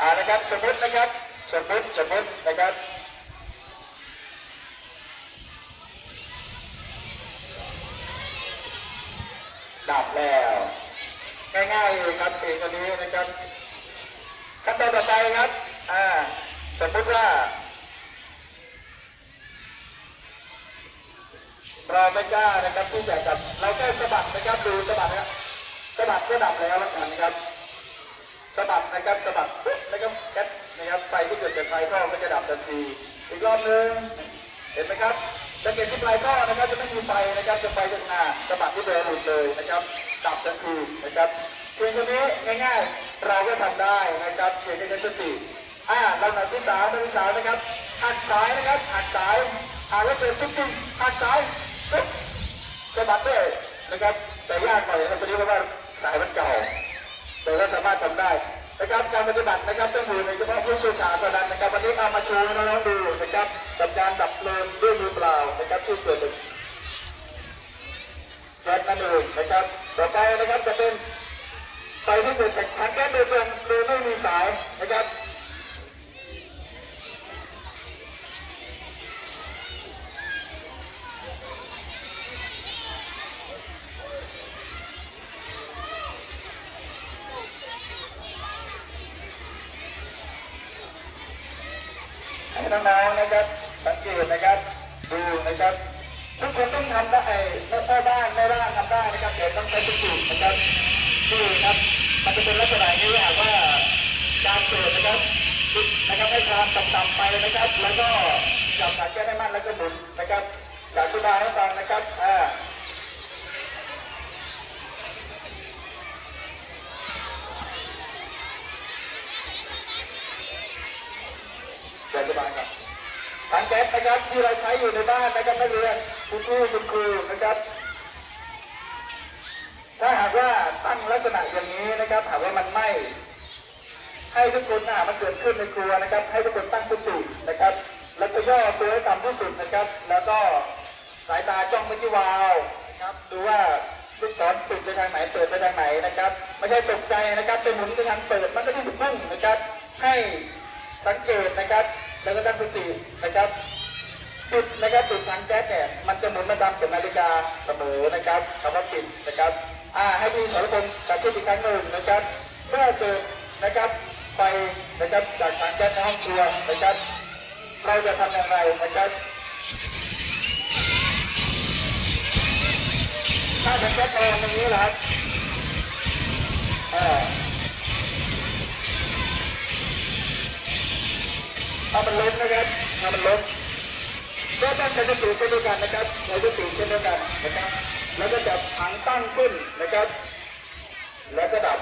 อ่านะครับสมมตินะครับ สมมติสมมตินะครับดับแล้วง่ายๆเลยครับเองอันนี้นะครับขั้นตอนต่อไปครับอ่าสมมติว่า เราไม่กล้านะครับที่จะจับเราแค่สะบัดนะครับดูสะบัดนะครับสะบัดก็ดับแล้วแล้วกันครับ สะบัดนะครับสะบัดปุ๊บนะครับแก๊สนะครับไฟที่เกิดจากไฟท่อก็จะดับทันทีอีกรอบหนึ่งเห็นไหมครับสังเกตที่ปลายท่อนะครับจะไม่มีไฟนะครับจะไฟตรงหน้าสะบัดที่เบลหลุดเลยนะครับดับทันทีนะครับเพียงแค่นี้ง่ายๆ เราก็ทำได้นะครับเพียงแค่ใช้สติอ่าลำดับที่สามลำดับที่สามนะครับหักสายนะครับหักสายหากว่าเจอปุ๊บปุ๊บหักสายปุ๊บสะบัดด้วยนะครับแต่ยากหน่อยนะครับตอนนี้เพราะว่าสายมันเก่า แต่ก็สามารถทำได้นะครับการปฏิบัตินะครับต้องอยู่ในเฉพาะผู้เชี่ยวชาญเท่านั้นนะครับวันนี้เอามาโชว์ให้น้องๆดูนะครับกับการดับเพลิงด้วยมือเปล่านะครับที่เกิดจากแก๊สนั่นเองนะครับต่อไปนะครับจะเป็นไฟที่เกิดจากถังแก๊สโดยตรงโดยไม่มีสายนะครับ ให้น้องๆนะครับ สังเกตนะครับ ดูนะครับ ทุกคนต้องทำได้ไม่ใช่บ้านไม่บ้านทำได้นะครับเด็กต้องใช้สตินะครับนี่ครับ มันจะเป็นลักษณะนี้หากว่าการเกิดนะครับนะครับให้ความต่ำๆไปนะครับ แล้วก็จับสายแก้ได้มั่นแล้วก็หมุนนะครับจากที่บายให้ฟังนะครับาจากที่บายครับถังแก๊สนะครับที่เราใช้อยู่ในบ้านนะครับนักเรียนคุณครูคุณครูนะครับ ถ้าหากว่าตั้งลักษณะอย่างนี้นะครับ หากว่ามันไหม้ให้ทุกคนนะมันเกิดขึ้นในครัวนะครับ ให้ทุกคนตั้งสตินะครับ แล้วก็ย่อตัวให้ต่ำที่สุดนะครับ แล้วก็สายตาจ้องไปที่วาวนะครับดูว่าลูกศรปิดไปทางไหนเปิดไปทางไหนนะครับไม่ใช่ตกใจนะครับไปหมุนไปทางเปิดมันก็ที่ถูกพุ่งนะครับ ให้สังเกตนะครับ แล้วก็ตั้งสตินะครับปิดนะครับปิดทางแก๊สเนี่ยมันจะหมุนมาตามเข็มนาฬิกาเสมอนะครับคำว่าปิดนะครับอ่าให้พี่สรพงศ์จัดที่อีกครั้งหนึ่งนะครับเมื่อเกิดนะครับไฟนะครับจากทางแก๊สในห้องครัวนะครับ เราจะทำอย่างไรนะครับถ้าทางแก๊สแรงอย่างนี้นะครับอ่า ถ้ามันล้มนะครับถ้ามันล้มก็ต้องใช้กระสุนเช่นเดียวกันนะครับใช้กระสุนเช่นเดียวกันนะครับ แล้วก็จับถังตั้งขึ้นนะครับ แล้วก็ดับ